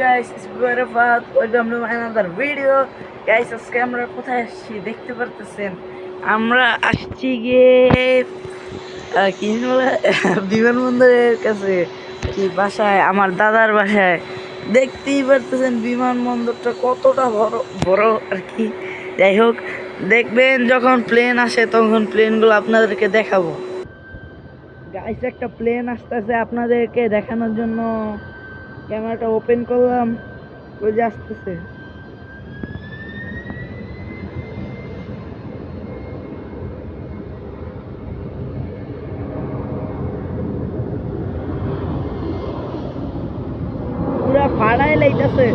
guys, it's Barafat. Welcome to another video. Guys, আজকে আমরা কোথায় আসছি দেখতে পারতেছেন? আমরা আসছি গিয়ে কি বলে? বিমানবন্দরের কাছে কি বাসায়? আমার দাদার বাসায়। দেখতেই পারতেছেন বিমানবন্দরটা কতটা বড় বড় আর কি। যাই হোক দেখবেন যখন প্লেন আসে তখন প্লেনগুলো আপনাদেরকে দেখাবো। গাইস একটা প্লেন আসতেছে আপনাদেরকে দেখানোর জন্য। ক্যামেরাটা ওপেন করলাম ওই যে আসতেছে। পুরা ফাড়াই লাইতেছে।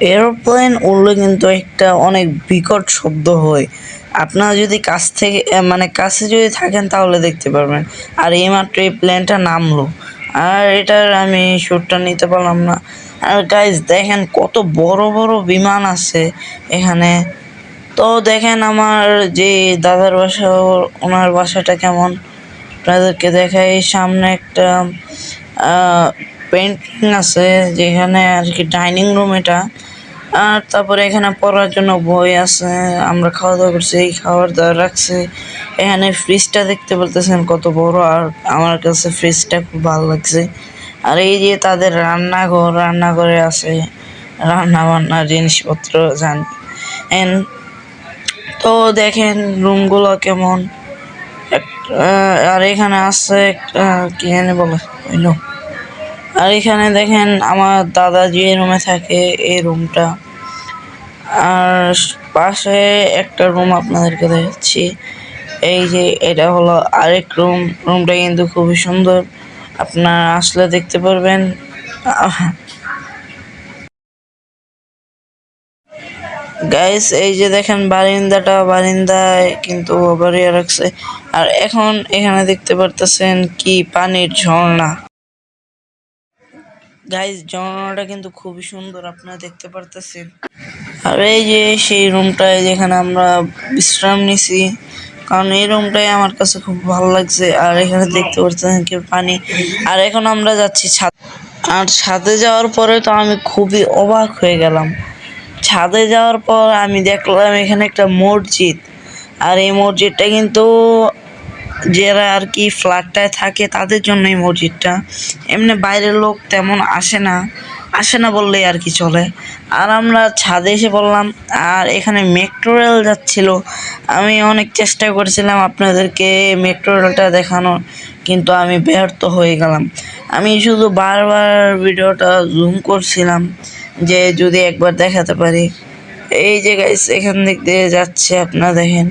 এরোপ্লেন উড়লে কিন্তু একটা অনেক বিকট শব্দ হয়। আপনারা যদি কাছ থেকে মানে কাছে যদি থাকেন তাহলে দেখতে পারবেন। আর এইমাত্র এই প্লেনটা নামলো। আর এটার আমি শ্যুটটা নিতে পারলাম না। আর গাইজ দেখেন কত বড় বড় বিমান আছে এখানে। তো দেখেন আমার যে দাদার বাসা, ওনার বাসাটা কেমন? আপনাদেরকে দেখাই। সামনে একটা পেন্টিং আছে যেখানে আর কি ডাইনিং রুম এটা। আর তারপরে এখানে পড়ার জন্য বই আছে, আমরা খাওয়া দাওয়া করছি, এই খাবার দাবার রাখছে। এখানে ফ্রিজটা দেখতে পারতেছেন কত বড়, আর আমার কাছে ফ্রিজটা খুব ভালো লাগছে। আর এই যে তাদের রান্নাঘর, রান্নাঘরে আছে রান্না বান্নার জিনিসপত্র, জান, এন, তো দেখেন রুমগুলো কেমন। আর এখানে আছে কি জানি বলে আর এখানে দেখেন আমার দাদা যে রুমে থাকে এই রুমটা। আর পাশে একটা রুম আপনাদেরকে দেখাচ্ছি। এই যে এটা হলো আরেক রুম। রুমটা কিন্তু খুবই সুন্দর। আপনারা আসলে দেখতে পারবেন। গাইস এই যে দেখেন বারিন্দাটা, বারিন্দায় কিন্তু বাড়িয়ে রাখছে। আর এখন এখানে দেখতে পারতেছেন কি পানির ঝর্ণা। গাইস ঝর্ণাটা কিন্তু খুবই সুন্দর, আপনারা দেখতে পারতেছেন। আর এই যে সেই রুমটায় যেখানে আমরা বিশ্রাম নিছি, কারণ এই রুমটাই আমার কাছে খুব ভালো লাগছে, আর এখানে দেখতে পাচ্ছেন কি পানি। আর এখন আমরা যাচ্ছি ছাদ। আর ছাদে যাওয়ার পরে তো আমি খুবই অবাক হয়ে গেলাম। ছাদে যাওয়ার পর আমি দেখলাম এখানে একটা মসজিদ। আর এই মসজিদটা কিন্তু যারা আর কি ফ্ল্যাটটায় থাকে তাদের জন্য এই মসজিদটা। এমনি বাইরের লোক তেমন আসে না আসে না বললেই আর কি চলে। আর আমরা ছাদে এসে বললাম, আর এখানে মেট্রো রেল যাচ্ছিল। আমি অনেক চেষ্টা করেছিলাম আপনাদেরকে মেট্রো রেলটা দেখানোর, কিন্তু আমি ব্যর্থ হয়ে গেলাম। আমি শুধু বারবার ভিডিওটা জুম করছিলাম যে যদি একবার দেখাতে পারি। এই যে গাইস এখান দিক দিয়ে যাচ্ছে আপনারা দেখেন।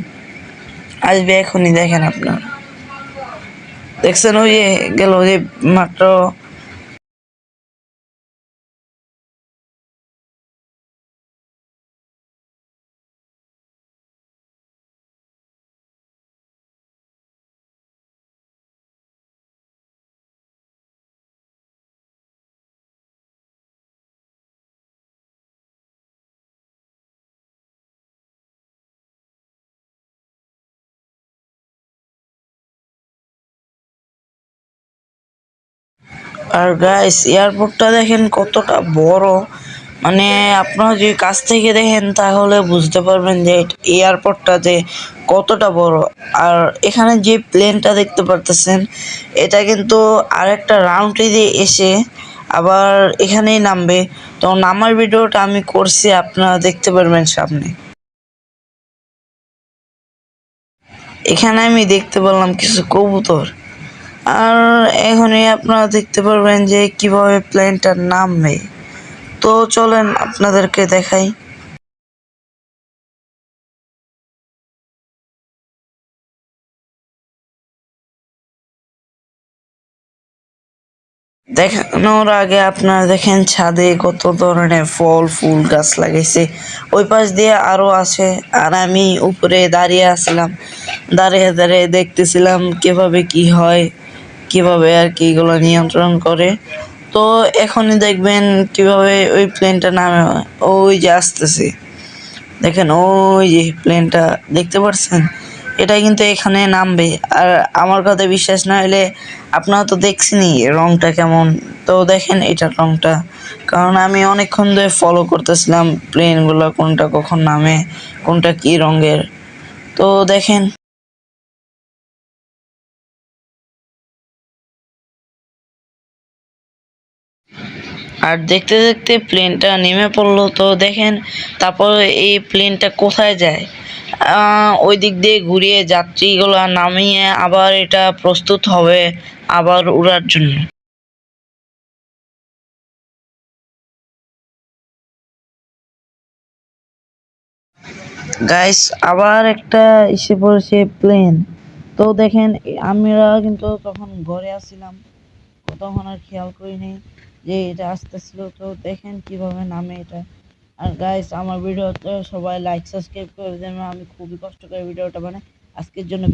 আসবে এখনই দেখেন আপনার। দেখছেন ওই গেল যে মাত্র আর গাইস এয়ারপোর্টটা দেখেন কতটা বড়। মানে আপনারা যদি কাছ থেকে দেখেন, তাহলে বুঝতে পারবেন যে এয়ারপোর্টটা যে কতটা বড়। আর এখানে যে প্লেনটা দেখতে পারতেছেন, এটা কিন্তু আরেকটা রাউন্ডে দিয়ে এসে আবার এখানেই নামবে। তো নামার ভিডিওটা আমি করছি, আপনারা দেখতে পারবেন সামনে। এখানে আমি দেখতে পেলাম কিছু কবুতর। আর এখনই আপনারা দেখতে পারবেন যে কীভাবে প্লেনটা নামবে তো চলেন আপনাদেরকে দেখাই। দেখানোর আগে আপনারা দেখেন ছাদে কত ধরনের ফল, ফুল, গাছ লাগাইছে। ওই পাশ দিয়ে আরও আছে, আর আমি উপরে দাঁড়িয়ে আসলাম দাঁড়িয়ে দাঁড়িয়ে দেখতেছিলাম কীভাবে কি হয়। কীভাবে আর কি এগুলো নিয়ন্ত্রণ করে। তো এখনই দেখবেন কীভাবে ওই প্লেনটা নামে ওই যে আসতেছে। দেখেন ওই যে প্লেনটা দেখতে পাচ্ছেন এটা কিন্তু এখানে নামবে। আর আমার কথা বিশ্বাস না হলে আপনারা তো দেখছেনই রংটা কেমন। তো দেখেন এটার রংটা। কারণ আমি অনেকক্ষণ ধরে ফলো করতেছিলাম প্লেনগুলো কোনটা কখন নামে, কোনটা কি রঙের। তো দেখেন আর দেখতে দেখতে প্লেনটা নেমে পড়ল। তো দেখেন, তারপর এই প্লেনটা কোথায় যায়? ওই দিক দিয়ে ঘুরিয়ে যাত্রীগুলো নামিয়ে আবার এটা প্রস্তুত হবে আবার উড়ার জন্য। গাইস আবার একটা এসে পড়েছে প্লেন তো দেখেন, আমরা কিন্তু তখন ঘরে আসছিলাম তখন আর খেয়াল করিনি যে এটা আসতেছিল তো দেখেন কীভাবে নামে এটা আর গাইস আমার ভিডিওতে সবাই লাইক সাবস্ক্রাইব করে দেন আমি খুবই কষ্ট করে ভিডিওটা বানাই আজকের জন্য।